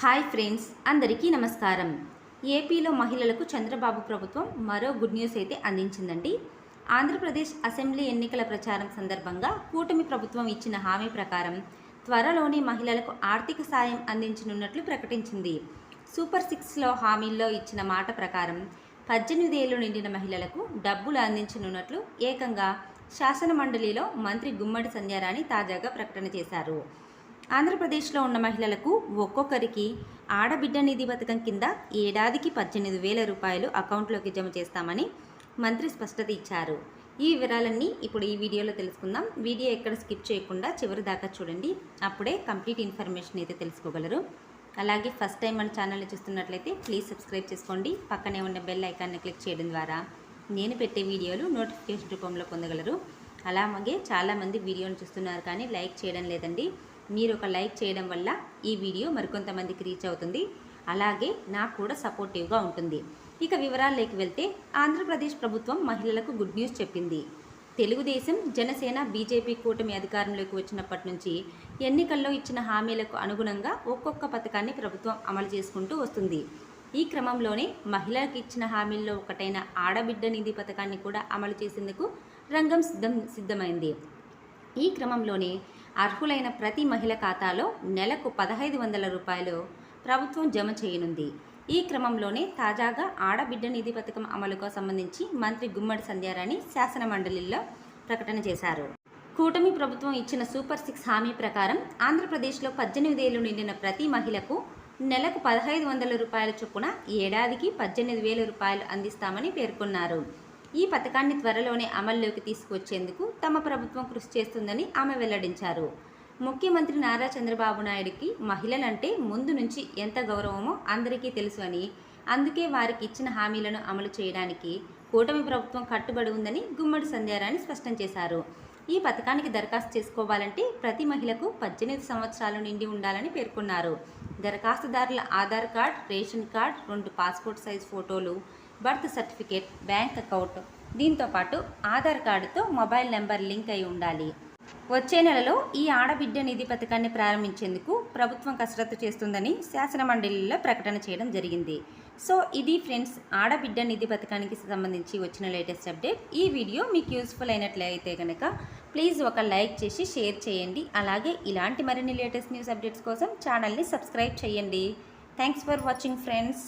Hi friends అందరికీ నమస్కారం. ఏపీలో మహిళలకు చంద్రబాబు ప్రభుత్వం మరో గుడ్ న్యూస్ అయితే అందించిందండి. ఆంధ్రప్రదేశ్ అసెంబ్లీ ఎన్నికల ప్రచారం సందర్భంగా కూటమి ప్రభుత్వం ఇచ్చిన హామీ ప్రకారం త్వరలోనే మహిళలకు ఆర్థిక సాయం అందించనున్నట్లు ప్రకటించింది. సూపర్ సిక్స్లో హామీల్లో ఇచ్చిన మాట ప్రకారం పద్దెనిమిది ఏళ్ళు నిండిన మహిళలకు డబ్బులు అందించనున్నట్లు ఏకంగా శాసన మండలిలో మంత్రి గుమ్మడి సంధ్యారాణి తాజాగా ప్రకటన చేశారు. ఆంధ్రప్రదేశ్లో ఉన్న మహిళలకు ఒక్కొక్కరికి ఆడబిడ్డ నిధి పథకం కింద ఏడాదికి పద్దెనిమిది వేల రూపాయలు అకౌంట్లోకి జమ చేస్తామని మంత్రి స్పష్టత ఇచ్చారు. ఈ వివరాలన్నీ ఇప్పుడు ఈ వీడియోలో తెలుసుకుందాం. వీడియో ఎక్కడ స్కిప్ చేయకుండా చివరి దాకా చూడండి. అప్పుడే కంప్లీట్ ఇన్ఫర్మేషన్ అయితే తెలుసుకోగలరు. అలాగే ఫస్ట్ టైం మన ఛానల్ని చూస్తున్నట్లయితే ప్లీజ్ సబ్స్క్రైబ్ చేసుకోండి. పక్కనే ఉన్న బెల్ ఐకాన్ని క్లిక్ చేయడం ద్వారా నేను పెట్టే వీడియోలు నోటిఫికేషన్ రూపంలో పొందగలరు. అలాగే చాలామంది వీడియోని చూస్తున్నారు కానీ లైక్ చేయడం లేదండి. మీరు ఒక లైక్ చేయడం వల్ల ఈ వీడియో మరికొంతమందికి రీచ్ అవుతుంది. అలాగే నాకు కూడా సపోర్టివ్గా ఉంటుంది. ఇక వివరాల్లోకి వెళ్తే ఆంధ్రప్రదేశ్ ప్రభుత్వం మహిళలకు గుడ్ న్యూస్ చెప్పింది. తెలుగుదేశం జనసేన బీజేపీ కూటమి అధికారంలోకి వచ్చినప్పటి నుంచి ఎన్నికల్లో ఇచ్చిన హామీలకు అనుగుణంగా ఒక్కొక్క పథకాన్ని ప్రభుత్వం అమలు చేసుకుంటూ వస్తుంది. ఈ క్రమంలోనే మహిళలకు ఇచ్చిన హామీల్లో ఒకటైన ఆడబిడ్డ నిధి పథకాన్ని కూడా అమలు చేసేందుకు రంగం సిద్ధం సిద్ధమైంది. ఈ క్రమంలోనే అర్హులైన ప్రతి మహిళ ఖాతాలో నెలకు పదహైదు వందల రూపాయలు ప్రభుత్వం జమ చేయనుంది. ఈ క్రమంలోనే తాజాగా ఆడబిడ్డ నిధి పథకం అమలుకు సంబంధించి మంత్రి గుమ్మడి సంధ్యారాణి శాసన మండలిలో ప్రకటన చేశారు. కూటమి ప్రభుత్వం ఇచ్చిన సూపర్ సిక్స్ హామీ ప్రకారం ఆంధ్రప్రదేశ్లో పద్దెనిమిది ఏళ్ళు నిండిన ప్రతి మహిళకు నెలకు పదహైదు వందల రూపాయల చొప్పున ఏడాదికి పద్దెనిమిది వేల రూపాయలు అందిస్తామని పేర్కొన్నారు. ఈ పథకాన్ని త్వరలోనే అమల్లోకి తీసుకువచ్చేందుకు తమ ప్రభుత్వం కృషి చేస్తుందని ఆమె వెల్లడించారు. ముఖ్యమంత్రి నారా చంద్రబాబు నాయుడికి మహిళలంటే ముందు నుంచి ఎంత గౌరవమో అందరికీ తెలుసు అని అందుకే వారికి ఇచ్చిన హామీలను అమలు చేయడానికి కూటమి ప్రభుత్వం కట్టుబడి ఉందని గుమ్మడి సంధ్యారాణి స్పష్టం చేశారు. ఈ పథకానికి దరఖాస్తు చేసుకోవాలంటే ప్రతి మహిళకు పద్దెనిమిది సంవత్సరాలు నిండి ఉండాలని పేర్కొన్నారు. దరఖాస్తుదారుల ఆధార్ కార్డ్ రేషన్ కార్డ్ రెండు పాస్పోర్ట్ సైజ్ ఫోటోలు బర్త్ సర్టిఫికేట్ బ్యాంక్ అకౌంట్ దీంతో పాటు ఆధార్ కార్డుతో మొబైల్ నెంబర్ లింక్ అయి ఉండాలి. వచ్చే నెలలో ఈ ఆడబిడ్డ నిధి పథకాన్ని ప్రారంభించేందుకు ప్రభుత్వం కసరత్తు చేస్తుందని శాసన మండలిలో ప్రకటన చేయడం జరిగింది. సో ఇది ఫ్రెండ్స్ ఆడబిడ్డ నిధి పథకానికి సంబంధించి వచ్చిన లేటెస్ట్ అప్డేట్. ఈ వీడియో మీకు యూస్ఫుల్ అయినట్లయితే కనుక ప్లీజ్ ఒక లైక్ చేసి షేర్ చేయండి. అలాగే ఇలాంటి మరిన్ని లేటెస్ట్ న్యూస్ అప్డేట్స్ కోసం ఛానల్ని సబ్స్క్రైబ్ చేయండి. Thanks for watching friends.